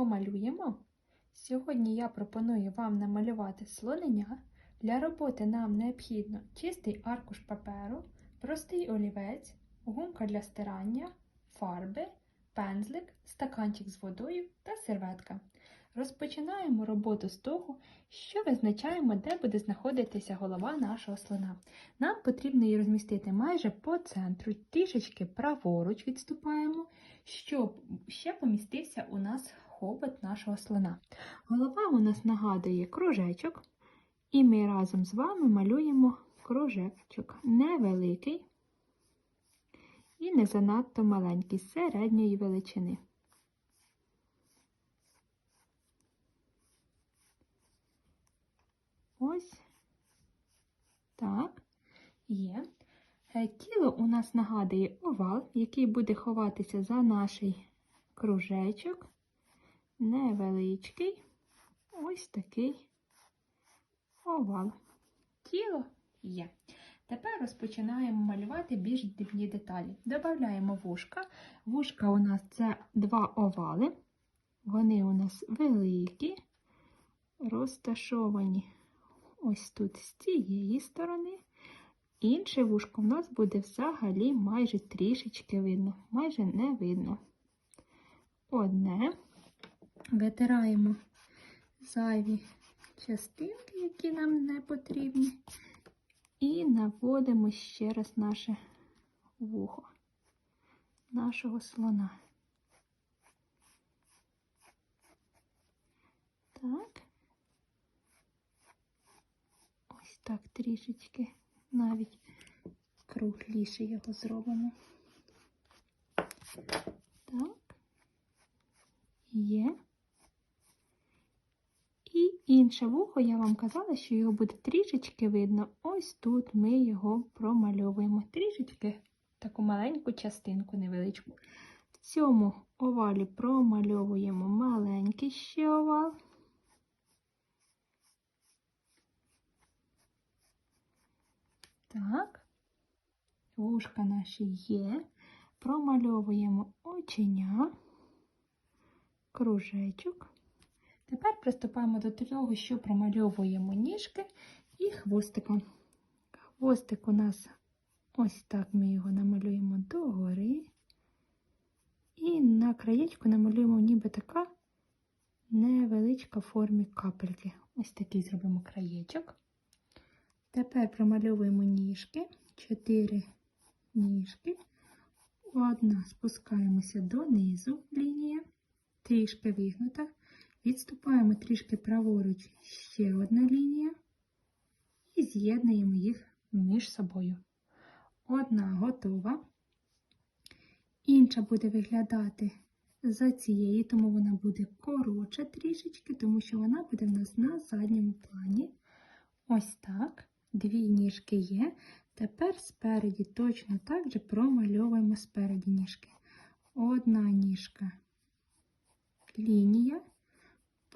помалюємо. Сьогодні я пропоную вам намалювати слонення. Для роботи нам необхідно чистий аркуш паперу, простий олівець, гумка для стирання, фарби, пензлик, стаканчик з водою та серветка. Розпочинаємо роботу з того, що визначаємо, де буде знаходитися голова нашого слона. Нам потрібно її розмістити майже по центру, трішечки праворуч відступаємо, щоб ще помістився у нас хобот нашого слона. Голова у нас нагадує кружечок, і ми разом з вами малюємо кружечок невеликий і не занадто маленький, середньої величини. Ось так, є. Е, Тіло у нас нагадує овал, який буде ховатися за наш кружечок. Невеличкий, ось такий овал. Тіло є. Тепер розпочинаємо малювати більш дрібні деталі. Додаємо вушка. Вушка у нас це два овали. Вони у нас великі, розташовані ось тут з цієї сторони. Інше вушко в нас буде взагалі майже трішечки видно, майже не видно. Одне. Витираємо зайві частинки, які нам не потрібні, і наводимо ще раз наше вухо нашого слона. Так. Ось так трішечки навіть кругліше його зробимо. Так, є. І інше вухо, я вам казала, що його буде трішечки видно. Ось тут ми його промальовуємо. Трішечки таку маленьку частинку невеличку. В цьому овалі промальовуємо маленький ще овал. Так, вушка наші є. Промальовуємо оченя, кружечок. Тепер приступаємо до того, що промальовуємо ніжки і хвостика. Хвостик у нас ось так ми його намалюємо догори. І на краєчку намалюємо ніби така невеличка в формі капельки. Ось такий зробимо краєчок. Тепер промальовуємо ніжки, чотири ніжки. Одна спускаємося донизу лінія, трішки вигнута. Відступаємо трішки праворуч ще одна лінія і з'єднуємо їх між собою. Одна готова. Інша буде виглядати за цією, тому вона буде коротша трішечки, тому що вона буде в нас на задньому плані. Ось так. Дві ніжки є. Тепер спереді точно так же промальовуємо спереді ніжки. Одна ніжка, лінія.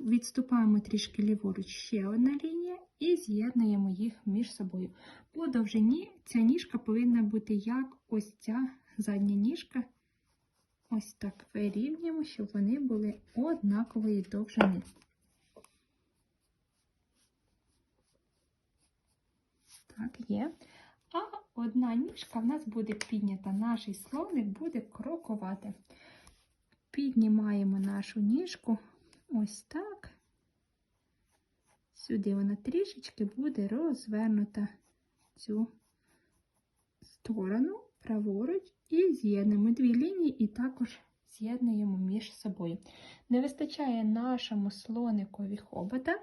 Відступаємо трішки ліворуч ще одна лінія і з'єднуємо їх між собою. По довжині ця ніжка повинна бути як ось ця задня ніжка. Ось так вирівнюємо, щоб вони були однакової довжини. Так, є. А одна ніжка в нас буде піднята, наш слоник буде крокувати. Піднімаємо нашу ніжку ось так. Сюди вона трішечки буде розвернута цю сторону, праворуч, і з'єднуємо дві лінії і також з'єднуємо між собою. Не вистачає нашому слоникові хобота.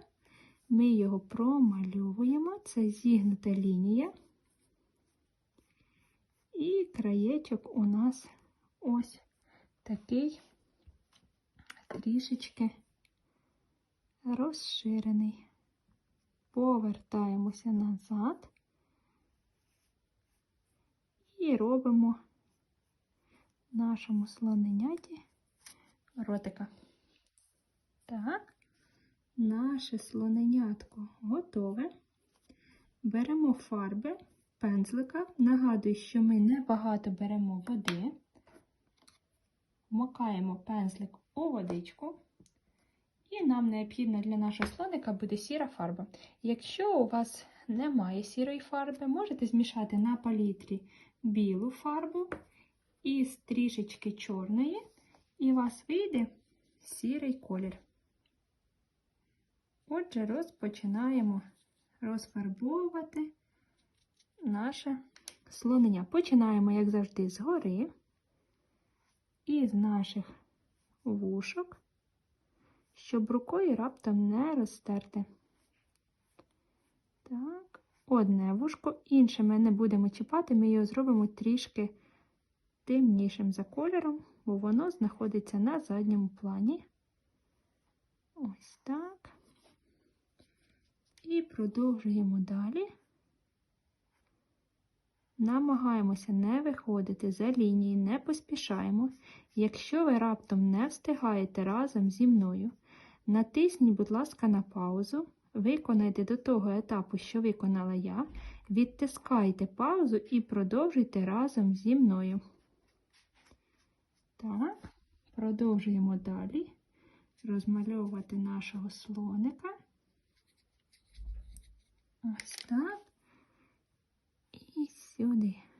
Ми його промальовуємо, це зігнута лінія. І краєчок у нас ось такий трішечки розширений. Повертаємося назад і робимо нашому слоненяті ротика. Так, наше слоненятко готове. Беремо фарби, пензлика. Нагадую, що ми небагато беремо води, вмикаємо пензлик у водичку І нам необхідно для нашого слоника буде сіра фарба. Якщо у вас немає сірої фарби, можете змішати на палітрі білу фарбу і трішечки чорної, і у вас вийде сірий колір. Отже, розпочинаємо розфарбовувати наше слонення. Починаємо, як завжди, згори і з наших вушок, щоб рукою раптом не розтерти. Так, одне вушко, інше ми не будемо чіпати, ми його зробимо трішки темнішим за кольором, бо воно знаходиться на задньому плані. Ось так. І продовжуємо далі. Намагаємося не виходити за лінії, не поспішаємо. Якщо ви раптом не встигаєте разом зі мною, натисніть, будь ласка, на паузу, виконайте до того етапу, що виконала я, відтискайте паузу і продовжуйте разом зі мною. Так, продовжуємо далі розмальовувати нашого слоника. Ось так. І сюди.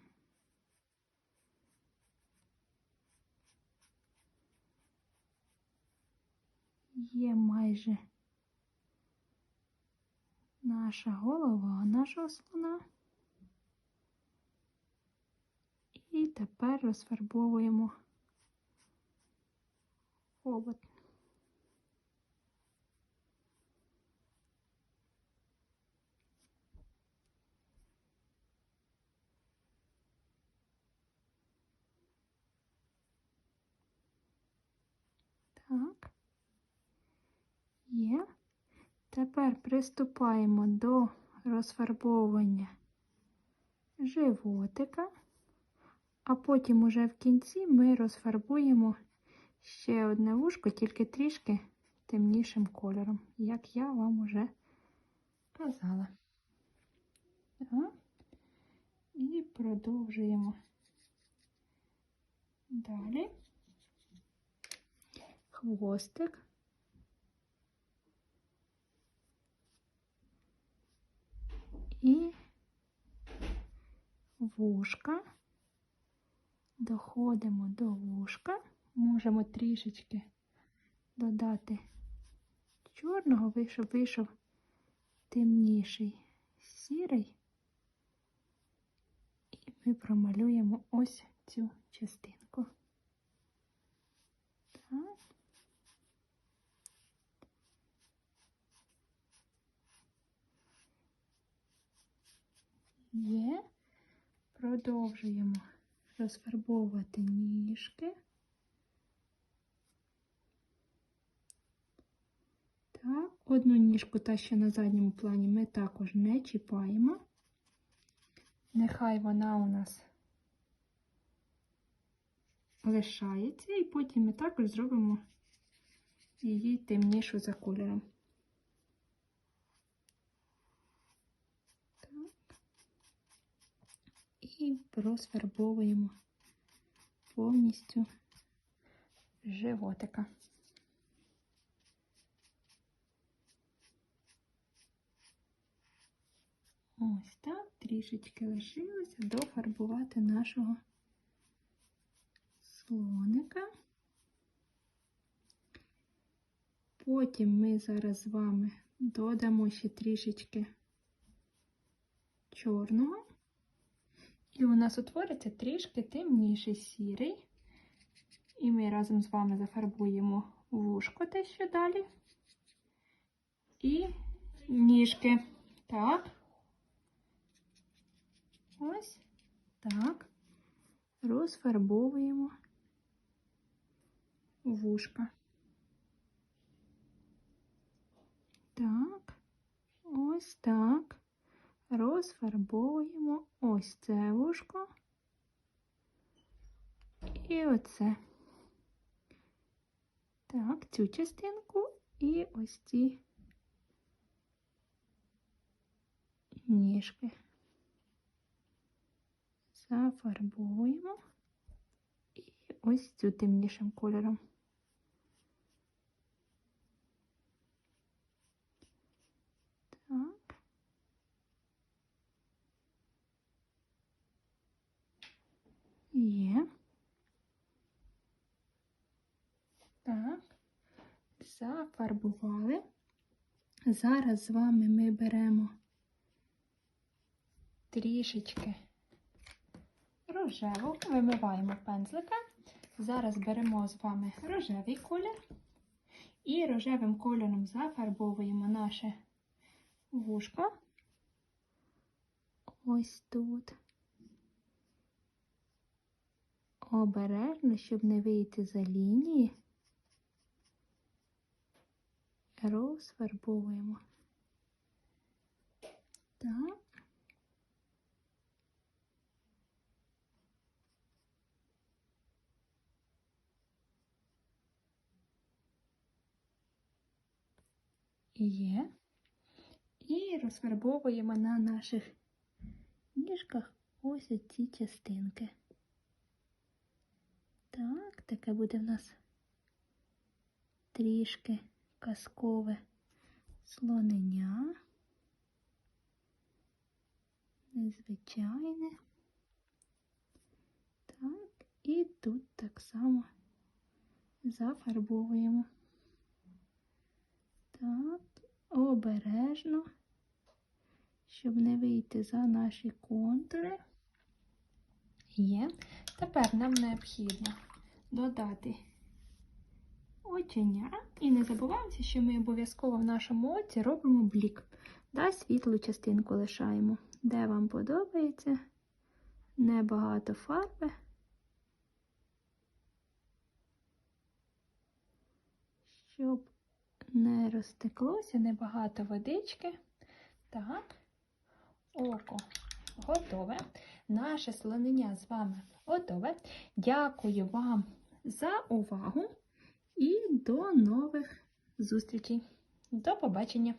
Є майже наша голова нашого слона. І тепер розфарбовуємо хобот. Так. Є. Тепер приступаємо до розфарбовування животика, а потім уже в кінці ми розфарбуємо ще одне вушко, тільки трішки темнішим кольором, як я вам уже казала. І продовжуємо далі хвостик. І вушка. Доходимо до вушка. Можемо трішечки додати чорного, щоб вийшов темніший сірий. І ми промалюємо ось цю частинку. Так. Є. Продовжуємо розфарбовувати ніжки. Так, одну ніжку, та що на задньому плані, ми також не чіпаємо. Нехай вона у нас лишається, і потім ми також зробимо її темнішу за кольором. І розфарбовуємо повністю животика. Ось так, трішечки лишилося дофарбувати нашого слоника. Потім ми зараз з вами додамо ще трішечки чорного. І у нас утвориться трішки темніший сірий. І ми разом з вами зафарбуємо вушко те що далі. І ніжки. Так. Ось так. Розфарбовуємо вушка. Так, ось так розфарбовуємо ось це вушко і оце. Так, цю частинку і ось ці ніжки. Зафарбовуємо і ось цю темнішим кольором. Є. Так. Зафарбували. Зараз з вами ми беремо трішечки рожеву, вимиваємо пензлика. Зараз беремо з вами рожевий колір і рожевим кольором зафарбовуємо наше вушко. Ось тут. Обережно, щоб не вийти за лінії. Розфарбовуємо. Так. Є. І розфарбовуємо на наших ніжках ось ці частинки. Так, таке буде в нас трішки казкове слонення. Незвичайне. Так, і тут так само зафарбовуємо. Так, обережно, щоб не вийти за наші контури. Є. Тепер нам необхідно додати оченя. І не забуваємося, що ми обов'язково в нашому оці робимо блік. Да, світлу частинку лишаємо. Де вам подобається. Небагато фарби. Щоб не розтеклося, небагато водички. Так, око готове. Наше слонення з вами готове. Дякую вам за увагу і до нових зустрічей. До побачення!